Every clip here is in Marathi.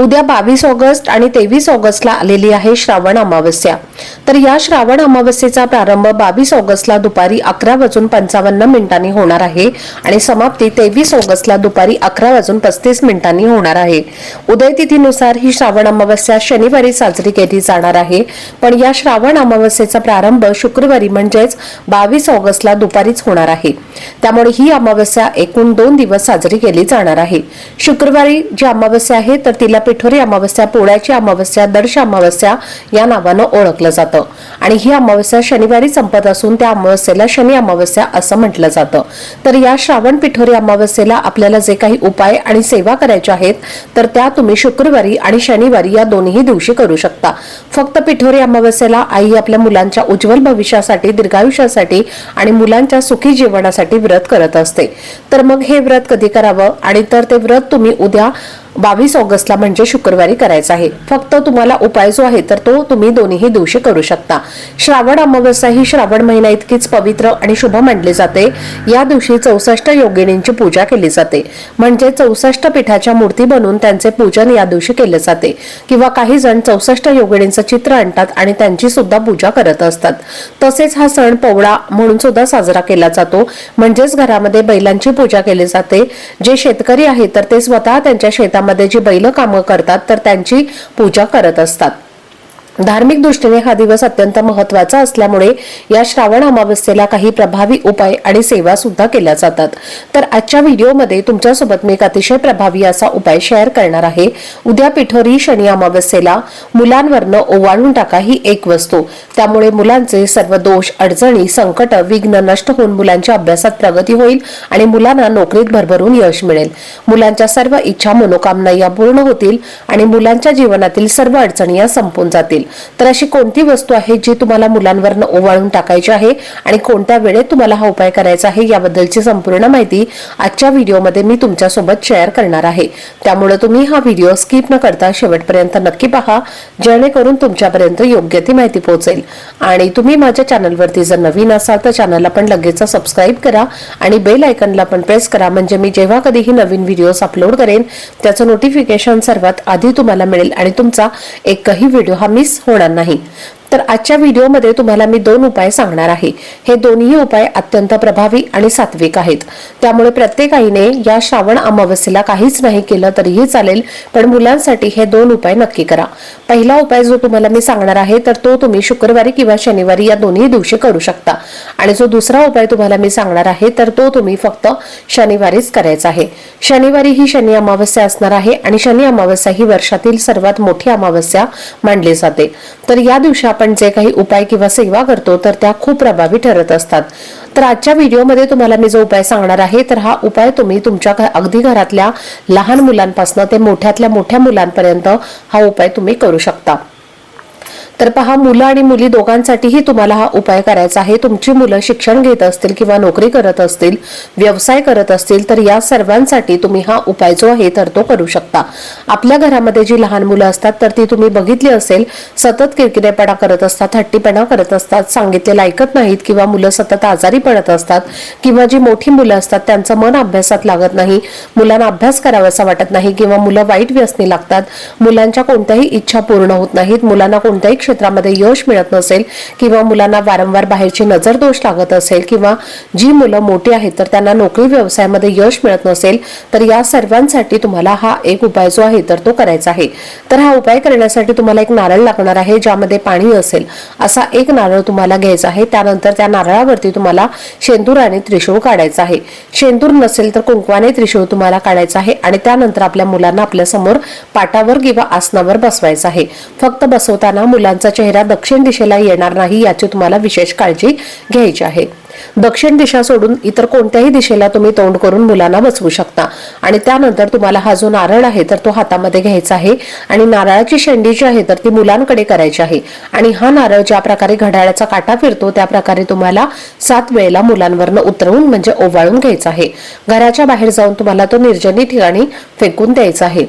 उद्या बावीस ऑगस्ट आणि तेवीस ऑगस्टला आलेली आहे श्रावण अमावस्या. तर या श्रावण अमावस्येचा प्रारंभ बावीस ऑगस्टला दुपारी अकरा वाजून पंचावन्न मिनिटांनी होणार आहे आणि समाप्ती तेवीस ऑगस्टला दुपारी अकरा वाजून पस्तीस मिनिटांनी होणार आहे. उदयतिथीनुसार ही श्रावण अमावस्या शनिवारी साजरी केली जाणार आहे. पण या श्रावण अमावस्येचा प्रारंभ शुक्रवारी म्हणजेच बावीस ऑगस्टला दुपारीच होणार आहे. त्यामुळे ही अमावस्या एकूण दोन दिवस साजरी केली जाणार आहे. शुक्रवारी जी अमावस्या आहे तर तिला पिठोरी अमावस्या पोळ्याची अमावस्या दर्श अमावस्या या नावानं ओळखलं जातं. आणि ही अमावस्या शनिवारी संपत असून त्या अमावस्येला शनी अमावस्या असं म्हटलं जातं. तर या श्रावण पिठोरी अमावस्येला आपल्याला जे काही उपाय आणि सेवा करायच्या आहेत तर त्या तुम्ही शुक्रवारी आणि शनिवारी या दोन्ही दिवशी करू शकता. फक्त पिठोरी अमावस्येला आई आपल्या मुलांच्या उज्ज्वल भविष्यासाठी दीर्घायुष्यासाठी आणि मुलांच्या सुखी जीवनासाठी व्रत करत असते. तर मग हे व्रत कधी करावं? आणि तर ते व्रत तुम्ही उद्या बावीस ऑगस्टला म्हणजे शुक्रवारी करायचं आहे. फक्त तुम्हाला उपाय जो आहे तर तो तुम्ही दोन्ही दिवशी करू शकता. श्रावण अमावस्या ही श्रावण महिना इतकीच पवित्र आणि शुभ मानली जाते. या दिवशी चौसष्ट योगिनींची पूजा केली जाते. म्हणजे चौसष्ट पीठाच्या मूर्ती बनवून त्यांचे पूजन या दिवशी केले जाते. किंवा काही जण चौसष्ट योगिणींचं चित्र आणतात आणि त्यांची सुद्धा पूजा करत असतात. तसेच हा सण पवळा म्हणून सुद्धा साजरा केला जातो. म्हणजेच घरामध्ये बैलांची पूजा केली जाते. जे शेतकरी आहेत तर ते स्वतः त्यांच्या शेतात शेतामध्ये जी बैल कामं करतात तर त्यांची पूजा करत असतात. धार्मिक दृष्टीने हा दिवस अत्यंत महत्त्वाचा असल्यामुळे या श्रावण अमावस्येला काही प्रभावी उपाय आणि सेवा सुद्धा केल्या जातात. तर आजच्या व्हिडिओमध्ये तुमच्यासोबत मी एक अतिशय प्रभावी असा उपाय शेअर करणार आहे. उद्या पिठोरी शनी अमावस्येला मुलांवरनं ओवाळून टाका ही एक वस्तू. त्यामुळे मुलांचे सर्व दोष अडचणी संकट विघ्न नष्ट होऊन मुलांच्या अभ्यासात प्रगती होईल आणि मुलांना नोकरीत भरभरून यश मिळेल. मुलांच्या सर्व इच्छा मनोकामना या पूर्ण होतील आणि मुलांच्या जीवनातील सर्व अडचणी या संपून जातील. तर अशी कोणती वस्तू आहे जी तुम्हाला मुलांवरनं ओवाळून टाकायची आहे आणि कोणत्या वेळेत तुम्हाला हा उपाय करायचा आहे याबद्दलची संपूर्ण माहिती आजच्या व्हिडिओमध्ये मी तुमच्यासोबत शेअर करणार आहे. त्यामुळे तुम्ही हा व्हिडिओ स्किप न करता शेवटपर्यंत नक्की पहा जेणेकरून तुमच्यापर्यंत योग्य ती माहिती पोहोचेल. आणि तुम्ही माझ्या चॅनलवरती जर नवीन असाल तर चॅनलला पण लगेच सबस्क्राईब करा आणि बेल आयकनला पण प्रेस करा. म्हणजे मी जेव्हा कधीही नवीन व्हिडिओज अपलोड करेन त्याचं नोटिफिकेशन सर्वात आधी तुम्हाला मिळेल आणि तुमचा एकही व्हिडिओ हा मिस होणार नाही. तर आजच्या व्हिडिओमध्ये तुम्हाला मी दोन उपाय सांगणार आहे. हे दोन्ही उपाय अत्यंत प्रभावी आणि सात्विक आहेत. त्यामुळे प्रत्येक आईने या श्रावण अमावस्येला काहीच नाही केलं तरीही चालेल पण मुलांसाठी हे दोन उपाय नक्की करा. पहिला उपाय जो तुम्हाला मी सांगणार आहे तर तो तुम्ही शुक्रवारी किंवा शनिवारी या दोन्ही दिवशी करू शकता. आणि जो दुसरा उपाय तुम्हाला मी सांगणार आहे तर तो तुम्ही फक्त शनिवारीच करायचा आहे. शनिवारी ही शनी अमावस्या असणार आहे आणि शनी अमावस्या ही वर्षातील सर्वात मोठी अमावस्या मानली जाते. तर या दिवशी आपण जे काही उपाय किंवा सेवा करतो तर त्या खूप प्रभावी ठरत असतात. तर आजच्या व्हिडिओमध्ये तुम्हाला मी जो उपाय सांगणार आहे तर हा उपाय तुम्ही तुमच्या घ- अगदी घरातल्या लहान मुलांपासून ते मोठ्यातल्या मोठ्या मुलांपर्यंत हा उपाय तुम्ही करू शकता. तर पहा मुलं आणि मुली दोघांसाठीही तुम्हाला हा उपाय करायचा आहे. तुमची मुलं शिक्षण घेत असतील किंवा नोकरी करत असतील व्यवसाय करत असतील तर या सर्वांसाठी तुम्ही हा उपाय जो आहे तर तो करू शकता. आपल्या घरामध्ये जी लहान मुलं असतात तर ती तुम्ही बघितली असेल सतत किरकिरेपणा करत असतात हट्टीपणा करत असतात सांगितलेलं ऐकत नाहीत किंवा मुलं सतत आजारी पडत असतात किंवा जी मोठी मुलं असतात त्यांचं मन अभ्यासात लागत नाही मुलांना अभ्यास करावासा वाटत नाही किंवा मुलं वाईट व्यसनी लागतात मुलांच्या कोणत्याही इच्छा पूर्ण होत नाहीत मुलांना कोणत्याही क्षेत्रामध्ये यश मिळत नसेल किंवा मुलांना वारंवार बाहेरची नजर दोष लागत असेल किंवा जी मुलं मोठी आहेत तर त्यांना नोकरी व्यवसायामध्ये यश मिळत नसेल तर या सर्वांसाठी तुम्हाला हा एक उपाय जो आहे तर तो करायचा आहे. तर हा उपाय करण्यासाठी तुम्हाला एक नारळ लागणार आहे ज्यामध्ये पाणी असेल असा एक नारळ तुम्हाला घ्यायचा आहे. त्यानंतर त्या नारळावरती तुम्हाला शेंदूर आणि त्रिशूळ काढायचा आहे. शेंदूर नसेल तर कुंकवाने त्रिशूळ तुम्हाला काढायचा आहे आणि त्यानंतर आपल्या मुलांना आपल्यासमोर पाटावर किंवा आसनावर बसवायचं आहे. फक्त बसवताना त्यांचा चेहरा दक्षिण दिशेला येणार नाही याची तुम्हाला विशेष काळजी घ्यायची आहे. दक्षिण दिशा सोडून इतर कोणत्याही दिशेला तुम्ही तोंड करून मुलांना बसवू शकता. आणि त्यानंतर तुम्हाला हा जो नारळ आहे तर तो हातामध्ये घ्यायचा आहे. आणि नारळाची शेंडी जी आहे तर ती मुलांकडे करायची आहे. आणि हा नारळ ज्या प्रकारे घड्याळाचा काटा फिरतो त्या प्रकारे तुम्हाला सात वेळेला मुलांवरनं उतरवून म्हणजे ओवाळून घ्यायचा आहे. घराच्या बाहेर जाऊन तुम्हाला तो निर्जनी ठिकाणी फेकून द्यायचा आहे.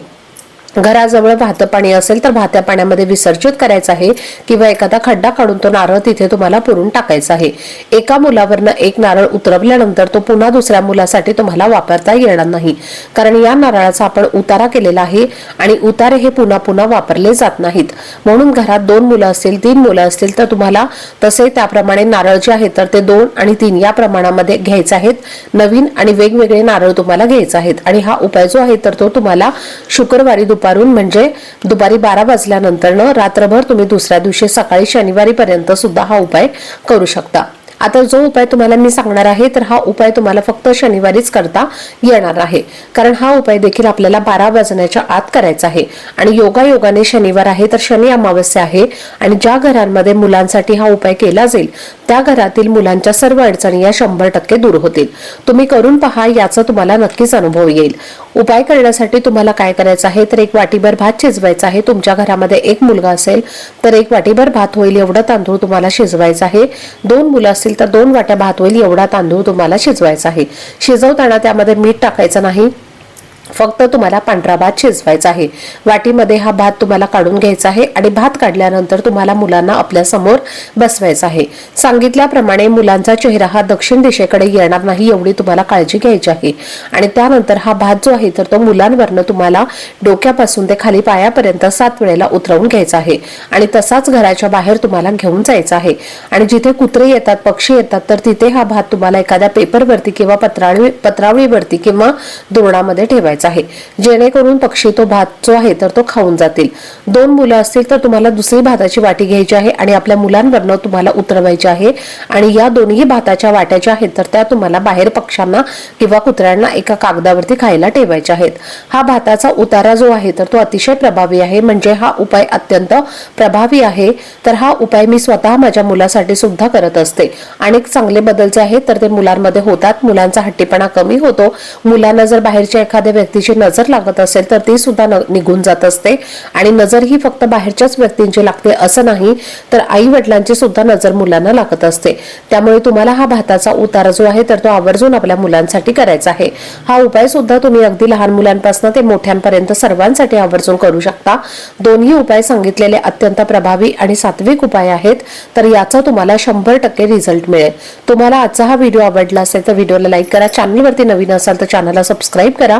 घराजवळ भात पाणी असेल तर भात्या पाण्यामध्ये विसर्जित करायचं आहे किंवा एखादा खड्डा काढून तो नारळ तिथे तुम्हाला पुरून टाकायचा आहे. एका मुलावरनं एक नारळ उतरवल्यानंतर तो पुन्हा दुसऱ्या मुलासाठी तुम्हाला वापरता येणार नाही. कारण या नारळाचा आपण उतारा केलेला आहे आणि उतारे हे पुन्हा पुन्हा वापरले जात नाहीत. म्हणून घरात दोन मुलं असतील तीन मुलं असतील तर तुम्हाला तसे त्याप्रमाणे नारळ जे आहेत तर ते दोन आणि तीन या प्रमाणामध्ये घ्यायचे आहेत. नवीन आणि वेगवेगळे नारळ तुम्हाला घ्यायचे आहेत आणि हा उपाय जो आहे तर तो तुम्हाला शुक्रवारी दुपारून म्हणजे दुपारी बारा वाजल्यानंतर रात्रभर तुम्ही दुसऱ्या दिवशी सकाळी शनिवारी पर्यंत सुद्धा हा उपाय करू शकता. आता जो उपाय तुम्हाला मी सांगणार आहे तर हा उपाय तुम्हाला फक्त शनिवारीच करता येणार आहे. कारण हा उपाय देखील आपल्याला बारा वाजण्याच्या आत करायचा आहे. आणि योगा योगाने शनिवार आहे तर शनी अमावस्या आहे. आणि ज्या घरांमध्ये मुलांसाठी हा उपाय केला जाईल त्या घरातील मुलांच्या सर्व अडचणी या शंभर टक्के दूर होतील. तुम्ही करून पहा याचा तुम्हाला नक्कीच अनुभव येईल. उपाय करण्यासाठी तुम्हाला काय करायचं आहे तर एक वाटीभर भात शिजवायचा आहे. तुमच्या घरामध्ये एक मुलगा असेल तर एक वाटीभर भात होईल एवढं तांदूळ तुम्हाला शिजवायचा आहे. दोन मुलं असतील तर दोन वाट्या भात होईल एवढा तांदूळ तुम्हाला शिजवायचा आहे. शिजवताना त्यामध्ये मीठ टाकायचं नाही. फक्त तुम्हाला पांढरा भात शिजवायचा आहे. वाटीमध्ये हा भात तुम्हाला काढून घ्यायचा आहे आणि भात काढल्यानंतर तुम्हाला मुलांना आपल्यासमोर बसवायचा आहे. सांगितल्याप्रमाणे मुलांचा चेहरा हा दक्षिण दिशेकडे येणार नाही एवढी तुम्हाला काळजी घ्यायची आहे. आणि त्यानंतर हा भात जो आहे तर तो मुलांवरनं तुम्हाला डोक्यापासून ते खाली पायापर्यंत सात वेळेला उतरवून घ्यायचा आहे. आणि तसाच घराच्या बाहेर तुम्हाला घेऊन जायचा आहे. आणि जिथे कुत्रे येतात पक्षी येतात तर तिथे हा भात तुम्हाला एखाद्या पेपरवरती किंवा पत्रावळी पत्रावळीवरती किंवा दोरणामध्ये ठेवायचा आहे. जेणेकरून पक्षी तो भात जो आहे तर तो खाऊन जातील. दोन मुलं असतील तर तुम्हाला दुसरी भाताची वाटी घ्यायची आहे आणि आपल्या मुलांवरनं तुम्हाला उतरवायची आहे. आणि या दोन्ही भाताच्या वाट्या ज्या आहेत तर त्या तुम्हाला बाहेर पक्ष्यांना किंवा कुत्र्यांना एका कागदावरती खायला ठेवायच्या आहेत. हा भाताचा उतारा जो आहे तर तो अतिशय प्रभावी आहे. म्हणजे हा उपाय अत्यंत प्रभावी आहे. तर हा उपाय मी स्वतः माझ्या मुलासाठी सुद्धा करत असते. अनेक चांगले बदल जे आहेत तर ते मुलांमध्ये होतात. मुलांचा हट्टीपणा कमी होतो. मुलांना जर बाहेरच्या एखाद्या व्यक्तीची नजर लागत असेल तर ती सुद्धा न- निघून जात असते. आणि नजर ही फक्त बाहेरच्याच व्यक्तींची लागते असं नाही तर आई वडिलांची सुद्धा नजर मुलांना लागत असते. त्यामुळे तुम्हाला हा भाताचा उतारा जो आहे तर तो आवर्जून आपल्या मुलांसाठी करायचा आहे. हा उपाय सुद्धा तुम्ही अगदी लहान मुलांपासून ते मोठ्यांपर्यंत सर्वांसाठी आवर्जून करू शकता. दोन्ही उपाय सांगितलेले अत्यंत प्रभावी आणि सात्विक उपाय आहेत तर याचा तुम्हाला शंभर टक्के रिझल्ट मिळेल. तुम्हाला आजचा हा व्हिडिओ आवडला असेल तर व्हिडिओला लाईक करा. चॅनलवरती नवीन असाल तर चॅनलला सबस्क्राईब करा.